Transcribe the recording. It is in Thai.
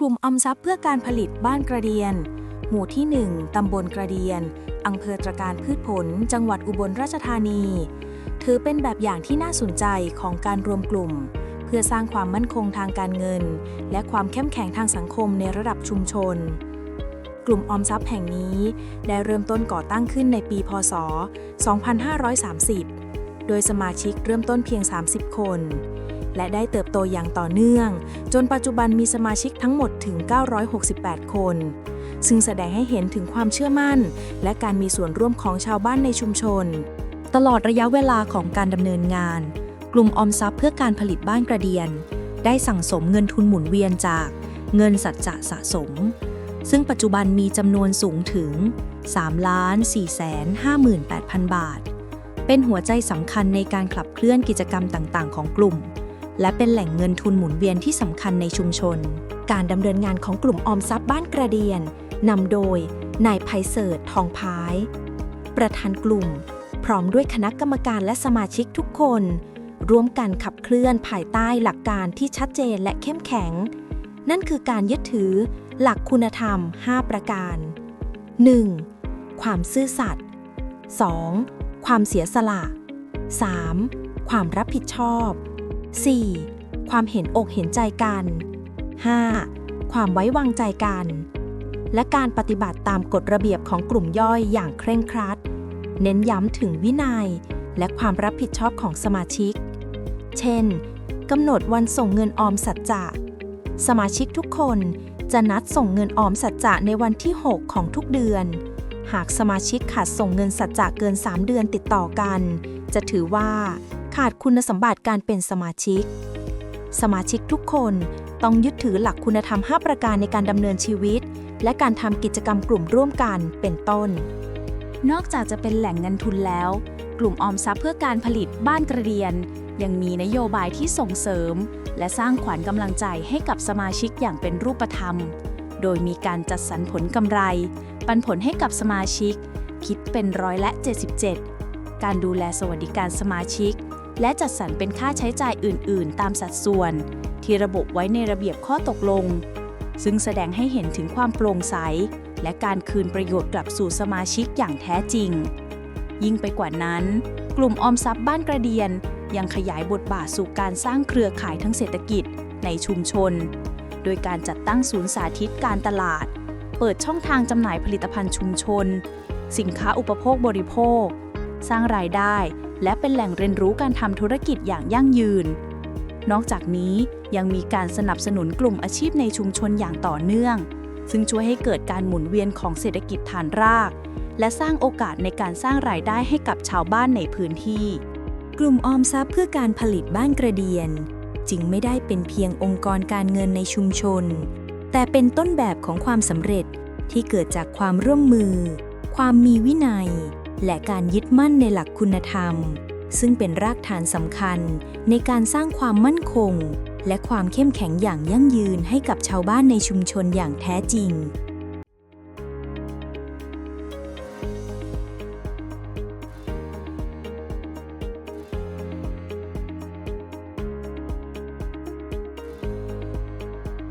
กลุ่มออมทรัพย์เพื่อการผลิตบ้านกระเดียน หมู่ที่ 1 ตำบลกระเดียน อำเภอตรการพืชผล จังหวัดอุบลราชธานี ถือเป็นแบบอย่างที่น่าสนใจของการรวมกลุ่ม เพื่อสร้างความมั่นคงทางการเงิน และความเข้มแข็งทางสังคมในระดับชุมชน กลุ่มออมทรัพย์แห่งนี้ ได้เริ่มต้นก่อตั้งขึ้นในปี พศ 2530 โดยสมาชิกเริ่มต้นเพียง 30 คน และได้เติบโตอย่างต่อเนื่อง จนปัจจุบันมีสมาชิกทั้งหมดถึง 968 คน ซึ่งแสดงให้เห็นถึงความเชื่อมั่น และการมีส่วนร่วมของชาวบ้านในชุมชน ตลอดระยะเวลาของการดำเนินงาน กลุ่มออมทรัพย์เพื่อการผลิตบ้านกระเดียน ได้สั่งสมเงินทุนหมุนเวียนจากเงินสัจจะสะสม ซึ่งปัจจุบันมีจำนวนสูงถึง 3 4 5 8 0 0 0 บาท เป็นหัวใจสำคัญในการขับเคลื่อนกิจกรรมต่าง ๆ ของกลุ่ม และเป็นแหล่งเงินทุนหมุนเวียนที่สำคัญในชุมชน การดำเนินงานของกลุ่มออมทรัพย์บ้านกระเดียนนำโดย นายไพเสิร์ตทองพาย ประธานกลุ่ม พร้อมด้วยคณะกรรมการและสมาชิกทุกคน ร่วมกันขับเคลื่อนภายใต้หลักการที่ชัดเจนและเข้มแข็ง นั่นคือการยึดถือหลักคุณธรรม 5 ประการ 1. ความซื่อสัตย์ 2. ความเสียสละ 3. ความรับผิดชอบ 4. ความเห็นอกเห็นใจกัน 5. ความไว้วางใจกัน และการปฏิบัติตามกฎระเบียบของกลุ่มย่อยอย่างเคร่งครัด เน้นย้ำถึงวินัย และความรับผิดชอบของสมาชิก เช่นกำหนดวันส่งเงินออมสัจจะ สมาชิกทุกคนจะนัดส่งเงินออมสัจจะในวันที่ 6 ของทุกเดือน หากสมาชิกขาดส่งเงินสัจจะเกิน 3 เดือนติดต่อกัน จะถือว่า ขาดคุณสมบัติการเป็นสมาชิก สมาชิกทุกคนต้องยึดถือหลักคุณธรรม 5 ประการในการดำเนินชีวิต และการทำกิจกรรมกลุ่มร่วมกันเป็นต้น นอกจากจะเป็นแหล่งเงินทุนแล้ว กลุ่มออมทรัพย์เพื่อการผลิตบ้านกระเดียน ยังมีนโยบายที่ส่งเสริม และสร้างขวัญกำลังใจให้กับสมาชิกอย่างเป็นรูปธรรม โดยมีการจัดสรรผลกำไร ปันผลให้กับสมาชิก คิดเป็นร้อยละ 77 การดูแลสวัสดิการสมาชิก และจัดสรรเป็นค่าใช้จ่ายอื่น ๆ ตามสัดส่วน ที่ระบุไว้ในระเบียบข้อตกลง ซึ่งแสดงให้เห็นถึงความโปร่งใส และการคืนประโยชน์กลับสู่สมาชิกอย่างแท้จริง ยิ่งไปกว่านั้น กลุ่มออมทรัพย์บ้านกระเดียน ยังขยายบทบาทสู่การสร้างเครือข่ายทั้งเศรษฐกิจในชุมชน โดยการจัดตั้งศูนย์สาธิตการตลาด เปิดช่องทางจำหน่ายผลิตภัณฑ์ชุมชน สินค้าอุปโภคบริโภค สร้างรายได้ และเป็นแหล่งเรียนรู้การทำธุรกิจอย่างยั่งยืน นอกจากนี้ยังมีการสนับสนุนกลุ่มอาชีพในชุมชนอย่างต่อเนื่อง ซึ่งช่วยให้เกิดการหมุนเวียนของเศรษฐกิจฐานราก และสร้างโอกาสในการสร้างรายได้ให้กับชาวบ้านในพื้นที่ กลุ่มออมทรัพย์เพื่อการผลิตบ้านกระเดียน จึงไม่ได้เป็นเพียงองค์กรการเงินในชุมชน แต่เป็นต้นแบบของความสำเร็จที่เกิดจากความร่วมมือ ความมีวินัย และการยึดมั่นในหลักคุณธรรม ซึ่งเป็นรากฐานสำคัญในการสร้างความมั่นคง และความเข้มแข็งอย่างยั่งยืนให้กับชาวบ้านในชุมชนอย่างแท้จริง